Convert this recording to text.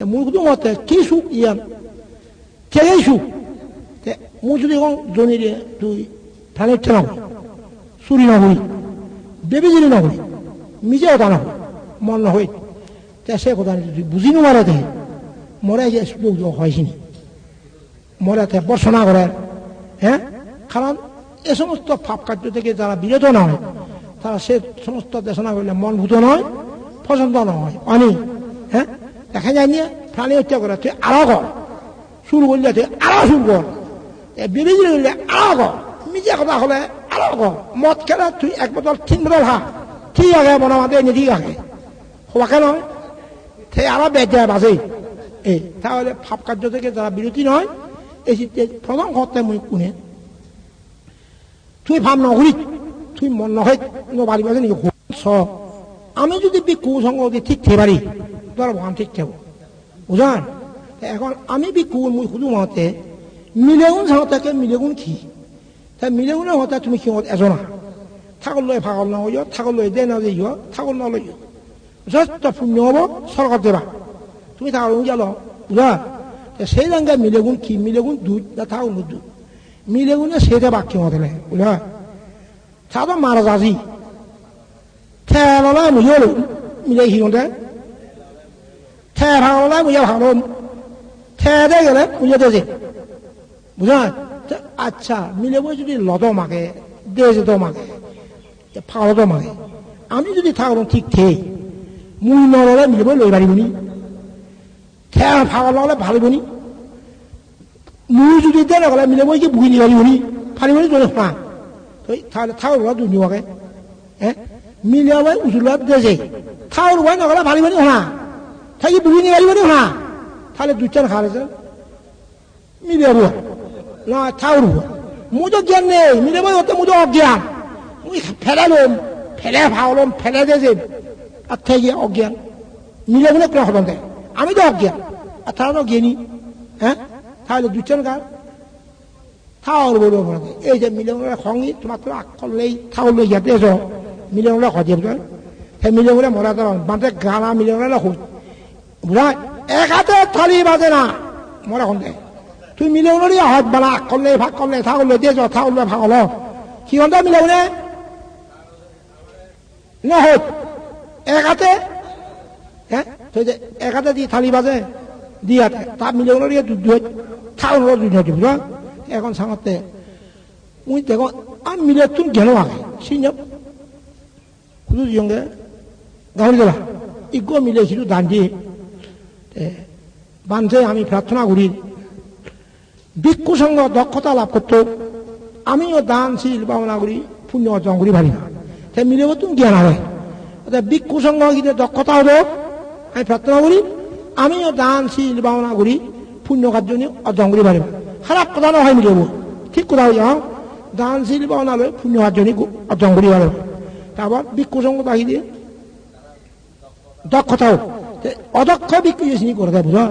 মোৰ সুধো মতে কি সুখ ইয়ান কেই সুখ মোৰ যদি কওঁ জনীৰে তুই থানিত নকৰি চুৰি নকৰি বেবিজনী নকৰি নিজে কথা নকৰি মন নহয় তে সে কথা যদি বুঝি তে মরে যে সুযোগ হয়নি মরে তে বর্ষনা করে হ্যাঁ কারণ এ সমস্ত পাপ কার্য থেকে যারা বিরত নয় তারা সে সমস্ত দেশনা করলে মন ভূত নয় পছন্দ নয় অনি হ্যাঁ দেখা যায় নিয়ে প্রাণী হত্যা করে তুই আরও কর। সুর করলে তুই আরও সুর কর। বিরোধী করলে আরও কর। নিজে কথা হলে আরও কর। মদ খেলে তুই এক বোতল তিন বোতল হা ঠিক আগে বনামা দিয়ে নিদিকে আগে। হওয়াকে নয় সে আরও বেজ যায় বাজেই এই তাহলে ভাব কার্য থেকে যারা বিরতি নয়, এই প্রথম হত্যা মই কোনে তুই ভাব নকরি তুই মন নহয় নবারিব নাকি ছ আমি যদি বি কুসঙ্গ ঠিক থে পারি তোর ভান ঠিক থাকব। বুঝান? এখন আমি বি কু মুই সুধু মতে মিলেগুণ চাওঁতাকে মিলেগুণ কি? তা মিলেগুণে হতে তুমি সিহঁত এজনা থাকল লৈ ভাগল নহৈ থাকল লৈ দে নদী থাকল নলৈ যথেষ্ট পুণ্য হব সরকার দেবা তুমি থাকো গেল বুঝা সেই রঙে মিলেগুণ কি? মিলেগুণ দুধ না থাকুন দুধ? মিলেগুণে সেটা বাক্য মতে বুঝা? সাদা মারা যাজি ঠেলা মুঝে মিলে সিহঁতে ঠে ভাগলে মুঝে ভালো ঠে দে গেলে মুঝে দেছে বুঝা আচ্ছা মিলে বই যদি লদ মাগে দেশ তো মাগে ফাগল মাগে আমি যদি থাকল ঠিক ঠিক মুই নললে মিলিব লৈ পাৰিবনি খেৰ ফাগল নহ'লে পাৰিবনি মুই যদি দে নগ'লে মিলিব কি বুকি নিবাৰিবনি পাৰিবনি তই শুনা তই তাহলে থাউল হোৱা দুনিয়াকে হে মিলিয়াবাই উজুলত দেছে থাউল হোৱা নগ'লে পাৰিবনি শুনা থাকি বুকি নিবাৰিবনি শুনা তাহলে দুচান খালেছে মিলিয়াব নহয় থাউল হোৱা মোৰতো জ্ঞান নেই মিলিব হতে মোৰতো অজ্ঞান মুই ফেলে ল'ম ফেলে ভাওলম ফেলে দেছে আর থেকে অজ্ঞান মিলে মিলে কোনো হবেন আমি তো অজ্ঞান আর তারা তো জ্ঞানী হ্যাঁ তাহলে দুজন গান থাওয়ার বলব মনে এই যে মিলে মিলে সঙ্গী তোমার তো আকলেই থাওয়ার লই যাতে এসো মিলে মিলে খজে বুঝলেন সেই মিলে মিলে মরা তো বাঁধে গানা মিলে মিলে খুঁজ বুঝা এক হাতে থালি বাজে না। মরা কোন তুই মিলে মিলে হাত বানা আকলে ভাগ করলে থাওয়ার লই দিয়ে থাওয়ার লই ভাগ হলো। কি হন্তা মিলে মিলে না হোক এক হাতে হ্যাঁ তো যে এক হাতে দিয়ে থালি বাজে দিয়ে হাতে তার মিলে ইয়ে দুধ দুধ থাউন দুধ দুধ বুঝলো এখন সামতে উনি দেখো আমি মিলে তুমি গেল আগে। সিঞ্জব কুদু জঙ্গে গাহরি দেবা ইগো মিলে দান দিয়ে বান্ধে আমি প্রার্থনা করি। ভিক্ষু সঙ্গ দক্ষতা লাভ করত। আমিও দানশীল ভাবনা করি, পুণ্য অর্জন করি ভারি না। তাই মিলেও তুমি জ্ঞান হয় ভিক্ষু সংঘ গীতে দক্ষতা হলো আমি প্রার্থনা করি, আমিও দানশীল ভাবনা করি, পুণ্য কার্য নিয়ে অর্জন করি পারিব খারাপ কথা নহয় মিলিব। ঠিক কথা হয়ে? যাও দানশীল ভাবনা লৈ পুণ্য কার্য নিয়ে অর্জন করি পারিব তারপর ভিক্ষু সংঘ বাহি দিয়ে দক্ষতাও অদক্ষ ভিক্ষু চিনি করে দেয় বুঝা